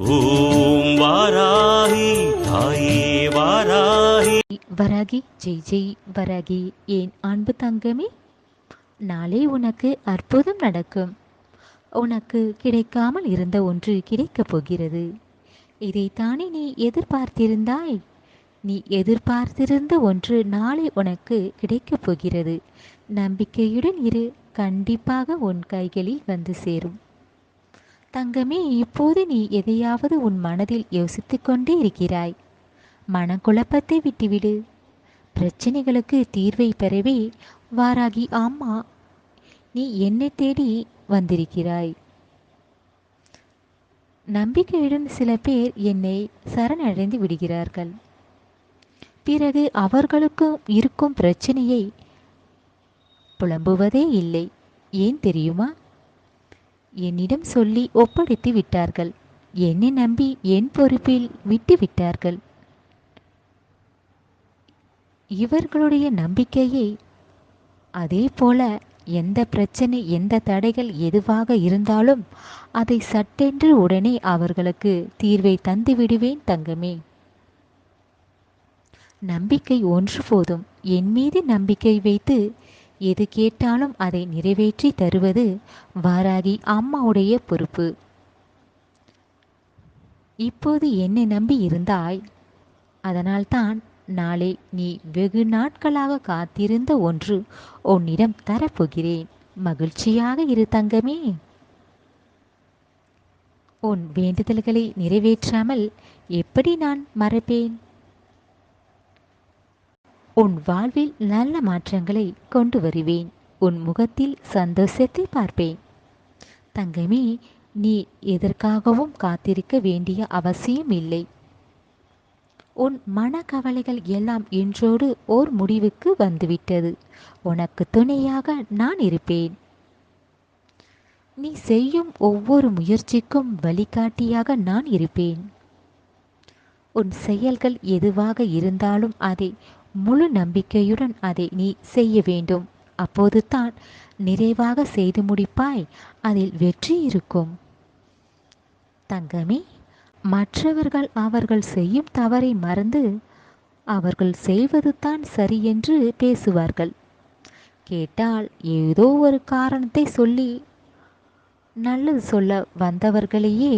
ஓம் வாராகி தாயே வாராகி. வராகி ஜெய் ஜெய் வராகி ஏன் அன்பு தங்கமே? நாளை உனக்கு அற்புதம் நடக்கும். உனக்கு கிடைக்காமல் இருந்த ஒன்று கிடைக்கப் போகிறது. இதைத்தானே நீ எதிர்பார்த்திருந்தாய்? நீ எதிர்பார்த்திருந்த ஒன்று நாளை உனக்கு கிடைக்கப் போகிறது. நம்பிக்கையுடன் இரு கண்டிப்பாக உன் கைகளில் வந்து சேரும். தங்கமே இப்போது நீ எதையாவது உன் மனதில் யோசித்து கொண்டே இருக்கிறாய். மனக்குழப்பத்தை விட்டுவிடு. பிரச்சனைகளுக்கு தீர்வை பெறவே வாராகி ஆமா நீ என்னை தேடி வந்திருக்கிறாய். நம்பிக்கையுடன் சில பேர் என்னை சரணடைந்து விடுகிறார்கள். பிறகு அவர்களுக்கும் இருக்கும் பிரச்சனையை புலம்புவதே இல்லை. ஏன் தெரியுமா? என்னிடம் சொல்லி ஒப்படைத்து விட்டார்கள். என்னை நம்பி என் பொறுப்பில் விட்டு விட்டார்கள். இவர்களுடைய நம்பிக்கையை அதே போல எந்த பிரச்சனை எந்த தடைகள் எதுவாக இருந்தாலும் அதை சட்டென்று உடனே அவர்களுக்கு தீர்வை தந்து விடுவேன் தங்கமே. நம்பிக்கை ஒன்று போதும். என் மீது நம்பிக்கை வைத்து எது கேட்டாலும் அதை நிறைவேற்றி தருவது வாராகி அம்மாவுடைய பொறுப்பு. இப்போது என்னை நம்பி இருந்தாய்? அதனால்தான் நாளை நீ வெகு நாட்களாக காத்திருந்த ஒன்று உன்னிடம் தரப்போகிறேன். மகிழ்ச்சியாக இரு தங்கமே. உன் வேண்டுதல்களை நிறைவேற்றாமல் எப்படி நான் மறப்பேன்? உன் வாழ்வில் நல்ல மாற்றங்களை கொண்டு வருவேன். உன் முகத்தில் சந்தோஷத்தை பார்ப்பேன். தங்கமே நீ எதற்காகவும் காத்திருக்க வேண்டிய அவசியம் இல்லை. உன் மனக்கவலைகள் எல்லாம் இன்றோடு ஓர் முடிவுக்கு வந்துவிட்டது. உனக்கு துணையாக நான் இருப்பேன். நீ செய்யும் ஒவ்வொரு முயற்சிக்கும் வழிகாட்டியாக நான் இருப்பேன். உன் செயல்கள் எதுவாக இருந்தாலும் அதை முழு நம்பிக்கையுடன் அதை நீ செய்ய வேண்டும். அப்போது தான் நிறைவாக செய்து முடிப்பாய். அதில் வெற்றி இருக்கும். தங்கமே மற்றவர்கள் அவர்கள் செய்யும் தவறை மறந்து அவர்கள் செய்வது தான் சரி என்று பேசுவார்கள். கேட்டால் ஏதோ ஒரு காரணத்தை சொல்லி நல்லது சொல்ல வந்தவர்களையே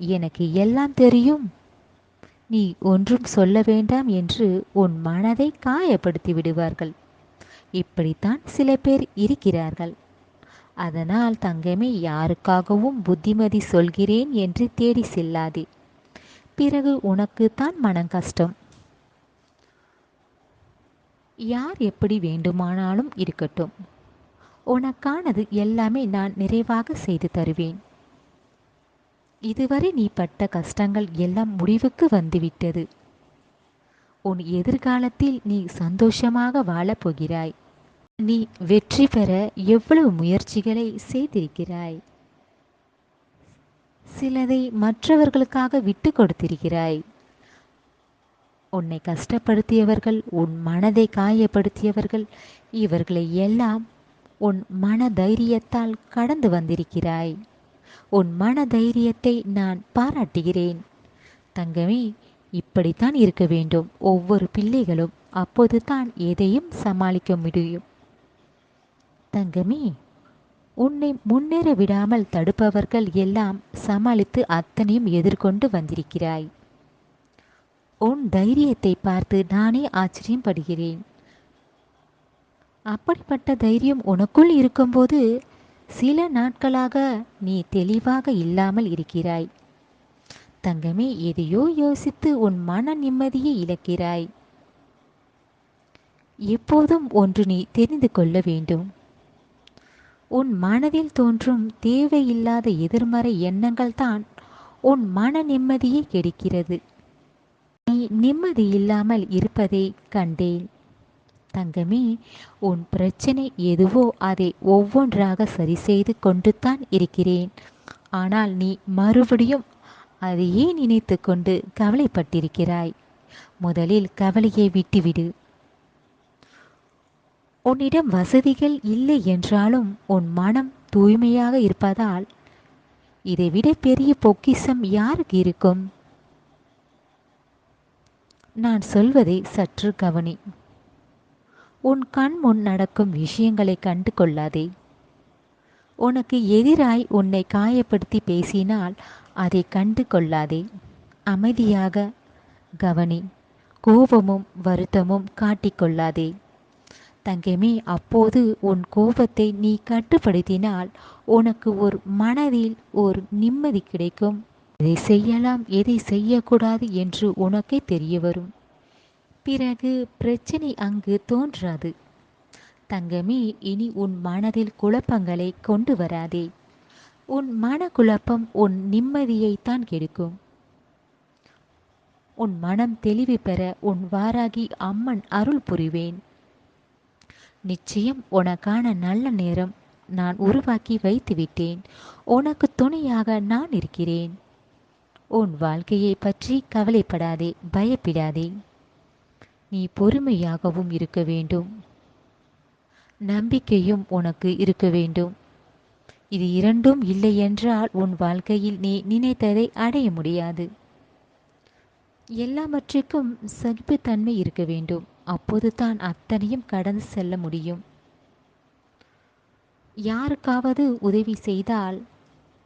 எனக்கு எல்லாம் தெரியும். நீ ஒன்றும் சொல்ல வேண்டாம் என்று உன் மனதை காயப்படுத்தி விடுவார்கள். இப்படித்தான் சில பேர் இருக்கிறார்கள். அதனால் தங்கமே யாருக்காகவும் புத்திமதி சொல்கிறேன் என்று தேடி செல்லாதே. பிறகு உனக்கு தான் மனம் கஷ்டம். யார் எப்படி வேண்டுமானாலும் இருக்கட்டும். உனக்கானது எல்லாமே நான் நிறைவாக செய்து தருவேன். இதுவரை நீ பட்ட கஷ்டங்கள் எல்லாம் முடிவுக்கு வந்துவிட்டது. உன் எதிர்காலத்தில் நீ சந்தோஷமாக வாழப் போகிறாய். நீ வெற்றி பெற எவ்வளவு முயற்சிகளை செய்திருக்கிறாய்? சிலதை மற்றவர்களுக்காக விட்டு கொடுத்திருக்கிறாய். உன்னை கஷ்டப்படுத்தியவர்கள் உன் மனதை காயப்படுத்தியவர்கள் இவர்களை எல்லாம் உன் மன தைரியத்தால் கடந்து வந்திருக்கிறாய். உன் மன தைரியத்தை நான் பாராட்டுகிறேன். தங்கமே இப்படித்தான் இருக்க வேண்டும். ஒவ்வொரு பிள்ளைகளும் அப்போது தான் எதையும் சமாளிக்க முடியும். தங்கமே உன்னை முன்னேற விடாமல் தடுப்பவர்கள் எல்லாம் சமாளித்து அத்தனையும் எதிர்கொண்டு வந்திருக்கிறாய். உன் தைரியத்தை பார்த்து நானே ஆச்சரியப்படுகிறேன். அப்படிப்பட்ட தைரியம் உனக்குள் இருக்கும்போது சில நாட்களாக நீ தெளிவாக இல்லாமல் இருக்கிறாய். தங்கமே எதையோ யோசித்து உன் மன நிம்மதியை இழக்கிறாய். எப்போதும் ஒன்று நீ தெரிந்து கொள்ள வேண்டும். உன் மனதில் தோன்றும் தேவையில்லாத எதிர்மறை எண்ணங்கள் தான் உன் மன நிம்மதியை கெடுக்கிறது. நீ நிம்மதி இல்லாமல் இருப்பதை கண்டேன். தங்கமே உன் பிரச்சனை எதுவோ அதை ஒவ்வொன்றாக சரி செய்து கொண்டு தான் இருக்கிறேன். ஆனால் நீ மறுபடியும் அதையே நினைத்து கொண்டு கவலைப்பட்டிருக்கிறாய். முதலில் கவலையை விட்டுவிடு. உன்னிடம் வசதிகள் இல்லை என்றாலும் உன் மனம் தூய்மையாக இருப்பதால் இதைவிட பெரிய பொக்கிஷம் யாருக்கு இருக்கும்? நான் சொல்வதை சற்று கவனி. உன் கண் முன் நடக்கும் விஷயங்களை கண்டு கொள்ளாதே உனக்கு எதிராய் உன்னை காயப்படுத்தி பேசினால் அதை கண்டு கொள்ளாதே அமைதியாக கவனி. கோபமும் வருத்தமும் காட்டிக்கொள்ளாதே. தங்கமே அப்போது உன் கோபத்தை நீ கட்டுப்படுத்தினால் உனக்கு ஒரு மனதில் ஒரு நிம்மதி கிடைக்கும். எதை செய்யலாம் எதை செய்யக்கூடாது என்று உனக்கே தெரிய வரும். பிறகு பிரச்சனை அங்கு தோன்றாது. தங்கமே இனி உன் மனதில் குழப்பங்களை கொண்டு வராதே. உன் மனக்குழப்பம் உன் நிம்மதியைத்தான் கெடுக்கும். உன் மனம் தெளிவு பெற உன் வாராகி அம்மன் அருள் புரிவேன். நிச்சயம் உனக்கான நல்ல நேரம் நான் உருவாக்கி வைத்து விட்டேன் உனக்கு துணையாக நான் இருக்கிறேன். உன் வாழ்க்கையை பற்றி கவலைப்படாதே பயப்படாதே. நீ பொறுமையாகவும் இருக்க வேண்டும். நம்பிக்கையும் உனக்கு இருக்க வேண்டும். இது இரண்டும் இல்லை என்றால் உன் வாழ்க்கையில் நீ நினைத்ததை அடைய முடியாது. எல்லாவற்றிற்கும் சகிப்புத்தன்மை இருக்க வேண்டும். அப்போது தான் அத்தனையும் கடந்து செல்ல முடியும். யாருக்காவது உதவி செய்தால்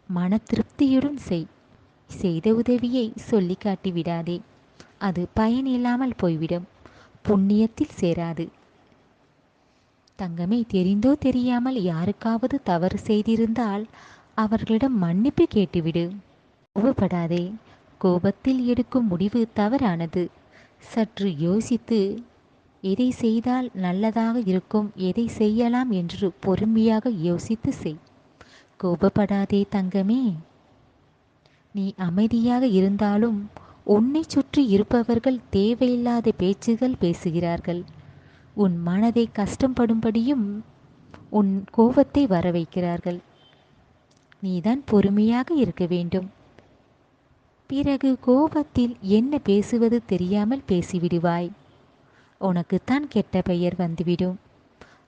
மன திருப்தியுடன் செய். செய்த உதவியை சொல்லி காட்டி விடாதே. அது பயனில்லாமல் போய்விடும். புண்ணியத்தில் சேராது. தங்கமே தெரிந்தோ தெரியாமல் யாருக்காவது தவறு செய்திருந்தால் அவர்களிடம் மன்னிப்பு கேட்டுவிடு. கோபப்படாதே. கோபத்தில் எடுக்கும் முடிவு தவறானது. சற்று யோசித்து எதை செய்தால் நல்லதாக இருக்கும் எதை செய்யலாம்? என்று பொறுமையாக யோசித்து செய். கோபப்படாதே தங்கமே. நீ அமைதியாக இருந்தாலும் உன்னை சுற்றி இருப்பவர்கள் தேவையில்லாத பேச்சுகள் பேசுகிறார்கள். உன் மனதை கஷ்டப்படும்படியும் உன் கோபத்தை வர வைக்கிறார்கள் நீதான் பொறுமையாக இருக்க வேண்டும். பிறகு கோபத்தில் என்ன பேசுவது தெரியாமல் பேசிவிடுவாய். உனக்குத்தான் கெட்ட பெயர் வந்துவிடும்.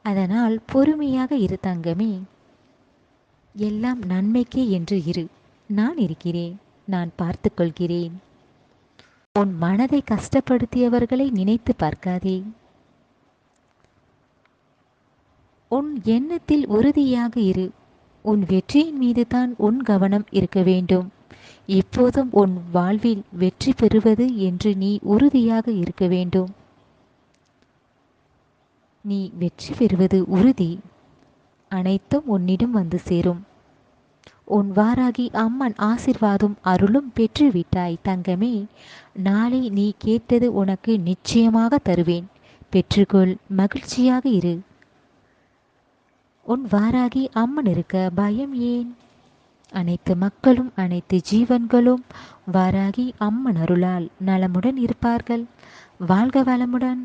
அதனால் பொறுமையாக இரு தங்கமே. எல்லாம் நன்மைக்கே என்று இரு. நான் இருக்கிறேன். நான் பார்த்து கொள்கிறேன் உன் மனதை கஷ்டப்படுத்தியவர்களை நினைத்து பார்க்காதே. உன் எண்ணத்தில் உறுதியாக இரு. உன் வெற்றியின் மீது தான் உன் கவனம் இருக்க வேண்டும். இப்போதும் உன் வாழ்வில் வெற்றி பெறுவது என்று நீ உறுதியாக இருக்க வேண்டும். நீ வெற்றி பெறுவது உறுதி. அனைத்தும் உன்னிடம் வந்து சேரும். உன் வாராகி அம்மன் ஆசிர்வாதம் அருளும் பெற்றுவிட்டாய் தங்கமே. நாளை நீ கேட்டது உனக்கு நிச்சயமாக தருவேன். பெற்றுக்கொள் மகிழ்ச்சியாக இரு. உன் வாராகி அம்மன் இருக்க பயம் ஏன்? அனைத்து மக்களும் அனைத்து ஜீவன்களும் வாராகி அம்மன் அருளால் நலமுடன் இருப்பார்கள். வாழ்க வளமுடன்.